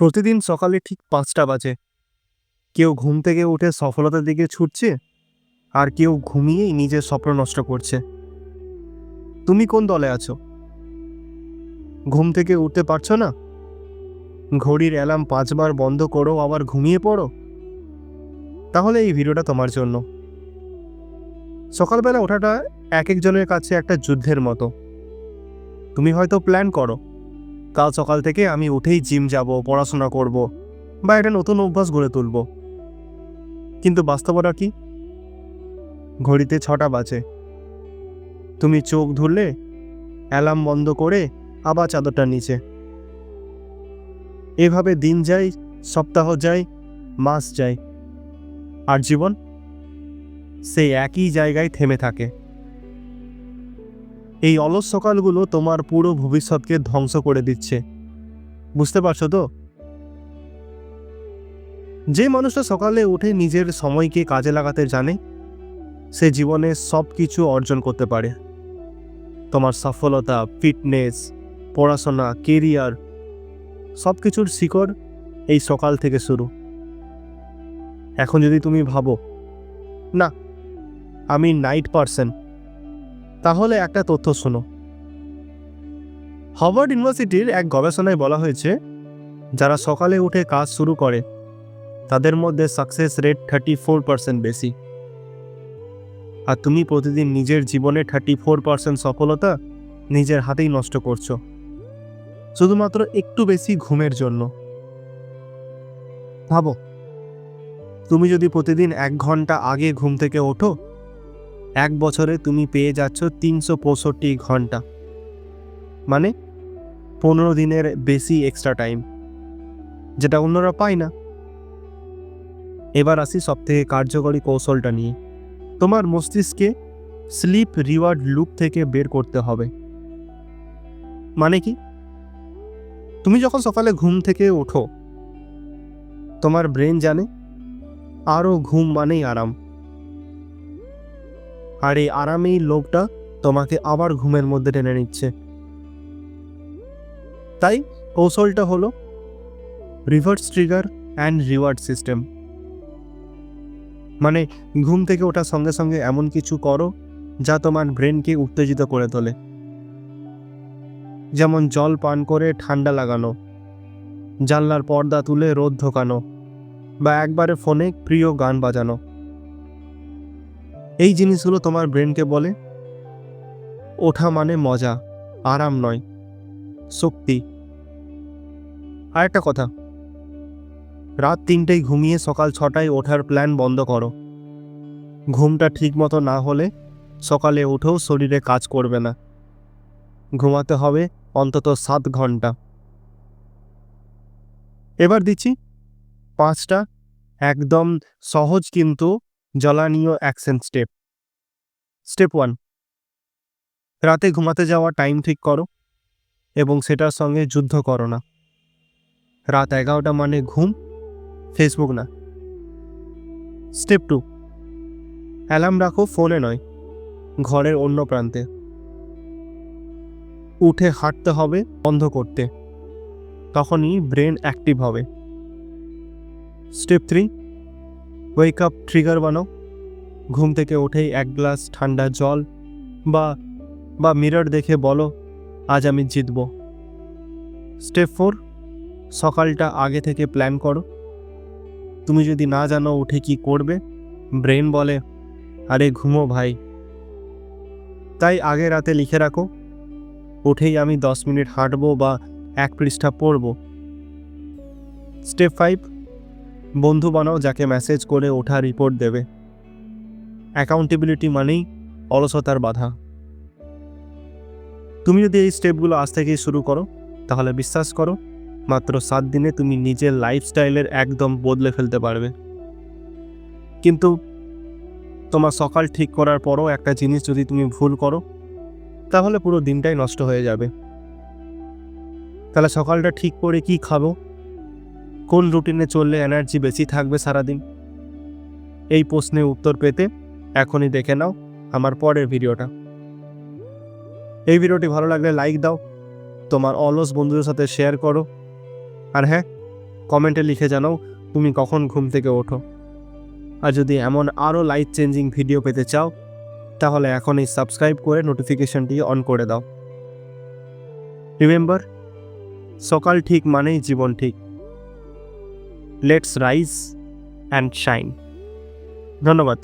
প্রতিদিন সকালে ঠিক পাঁচটা বাজে। কেউ ঘুম থেকে উঠে সফলতার দিকে ছুটছে, আর কেউ ঘুমিয়েই নিজের স্বপ্ন নষ্ট করছে। তুমি কোন দলে আছো? ঘুম থেকে উঠতে পারছ না? ঘড়ির অ্যালার্ম পাঁচবার বন্ধ করো, আবার ঘুমিয়ে পড়ো? তাহলে এই ভিডিওটা তোমার জন্য। সকালবেলা ওঠাটা এক একজনের কাছে একটা যুদ্ধের মতো। তুমি হয়তো প্ল্যান করো কাল সকাল থেকে আমি উঠেই জিম যাব, পড়াশোনা করব বা একটা নতুন অভ্যাস গড়ে তুলব। কিন্তু বাস্তবতা কি? ঘড়িতে ছটা বাজে। তুমি চোখ ধরলে, অ্যালার্ম বন্ধ করে আবার চাদরটা নিচে। এভাবে দিন যায়, সপ্তাহ যায়, মাস যায়। আর জীবন সেই একই জায়গায় থেমে থাকে। এই অলস সকালগুলো তোমার পুরো ভবিষ্যৎকে ধ্বংস করে দিচ্ছে। বুঝতে পারছ তো? যে মানুষটা সকালে উঠে নিজের সময়কে কাজে লাগাতে জানে, সে জীবনে সব কিছু অর্জন করতে পারে। তোমার সফলতা, ফিটনেস, পড়াশোনা, কেরিয়ার সব কিছুর শিকড় এই সকাল থেকে শুরু। এখন যদি তুমি ভাবো, না, আমি নাইট পারসন তাহলে একটা তথ্য শোনো। হার্ভার্ড ইউনিভার্সিটির এক গবেষণায় বলা হয়েছে, যারা সকালে উঠে কাজ শুরু করে, তাদের মধ্যে success rate thirty four percent বেশি। আর তুমি প্রতিদিন নিজের জীবনে থার্টি ফোর পার্সেন্ট সফলতা নিজের হাতেই নষ্ট করছ। শুধুমাত্র একটু বেশি ঘুমের জন্য। ভাবো, তুমি যদি প্রতিদিন এক ঘণ্টা আগে ঘুম থেকে ওঠো এক বছরে তুমি পেয়ে যাচ্ছ তিনশো পঁয়ষট্টি ঘণ্টা। মানে পনেরো দিনের বেশি এক্সট্রা টাইম যেটা অন্যরা পায় না। এবার আসি সব থেকে কার্যকরী কৌশলটা নিয়ে। তোমার মস্তিষ্কে স্লিপ রিওয়ার্ড লুপ থেকে বের করতে হবে। মানে কি? তুমি যখন সকালে ঘুম থেকে ওঠো, তোমার ব্রেন জানে আরও ঘুম মানেই আরাম। আর এই আরামেই লোভটা তোমাকে আবার ঘুমের মধ্যে টেনে নিচ্ছে। তাই কৌশলটা হলো reverse trigger and reward system মানে ঘুম থেকে ওঠার সঙ্গে সঙ্গে এমন কিছু করো যা তোমার ব্রেনকে উত্তেজিত করে তোলে। যেমন জল পান করে ঠান্ডা লাগানো, জানলার পর্দা তুলে রোদ ঢোকানো বা একবারে ফোনে প্রিয় গান বাজানো। এই জিনিসগুলো তোমার ব্রেনকে বলে। ওঠা মানে মজা, আরাম নয়, শক্তি। আর একটা কথা, রাত তিনটেই ঘুমিয়ে সকাল ছটায় ওঠার প্ল্যান বন্ধ করো। ঘুমটা ঠিক মতো না হলে সকালে উঠেও শরীরে কাজ করবে না। ঘুমাতে হবে অন্তত সাত ঘণ্টা। এবার দিচ্ছি পাঁচটা, একদম সহজ কিন্তু জ্বলানীয় অ্যাকশন স্টেপ স্টেপ ওয়ান রাতে ঘুমাতে যাওয়া টাইম ঠিক করো এবং সেটার সঙ্গে যুদ্ধ করো না। রাত এগারোটা মানে ঘুম ফেসবুক না। স্টেপ টু অ্যালার্ম রাখো ফোনে নয়, ঘরের অন্য প্রান্তে। উঠে হাঁটতে হবে বন্ধ করতে, তখনই ব্রেন অ্যাক্টিভ হবে। Step three wake up trigger বানাও। ঘুম থেকে উঠেই এক গ্লাস ঠান্ডা জল বা বা মিরর দেখে বলো, আজ আমি জিতব। স্টেপ ফোর সকালটা আগে থেকে প্ল্যান করো। তুমি যদি না জানো উঠে কি করবে ব্রেন বলে, আরে ঘুমো ভাই। তাই আগে রাতে লিখে রাখো, উঠেই আমি দশ মিনিট হাঁটবো বা এক পৃষ্ঠা পড়ব। স্টেপ ফাইভ বন্ধু বানাও যাকে মেসেজ করে ওঠা রিপোর্ট দেবে। অ্যাকাউন্টেবিলিটি মানেই অলসতার বাধা। তুমি যদি এই স্টেপগুলো আজ থেকেই শুরু করো, তাহলে বিশ্বাস করো, মাত্র সাত দিনে তুমি নিজের লাইফস্টাইলের একদম বদলে ফেলতে পারবে। কিন্তু তোমার সকাল ঠিক করার পরও একটা জিনিস যদি তুমি ভুল করো, তাহলে পুরো দিনটাই নষ্ট হয়ে যাবে। তাহলে সকালটা ঠিক করে কি খাব? কোন রুটিনে চললে এনার্জি বেশি থাকবে সারাদিন? এই প্রশ্নের উত্তর পেতে এখনই দেখে নাও আমার পরের ভিডিওটা। এই ভিডিওটি ভালো লাগলে লাইক দাও, তোমার অলস বন্ধুদের সাথে শেয়ার করো। আর হ্যাঁ কমেন্টে লিখে জানাও তুমি কখন ঘুম থেকে ওঠো। আর যদি এমন আরও লাইফ চেঞ্জিং ভিডিও পেতে চাও, তাহলে এখনই সাবস্ক্রাইব করে নোটিফিকেশনটি অন করে দাও। রিমেম্বার সকাল ঠিক মানেই জীবন ঠিক। Let's rise and shine. ধন্যবাদ।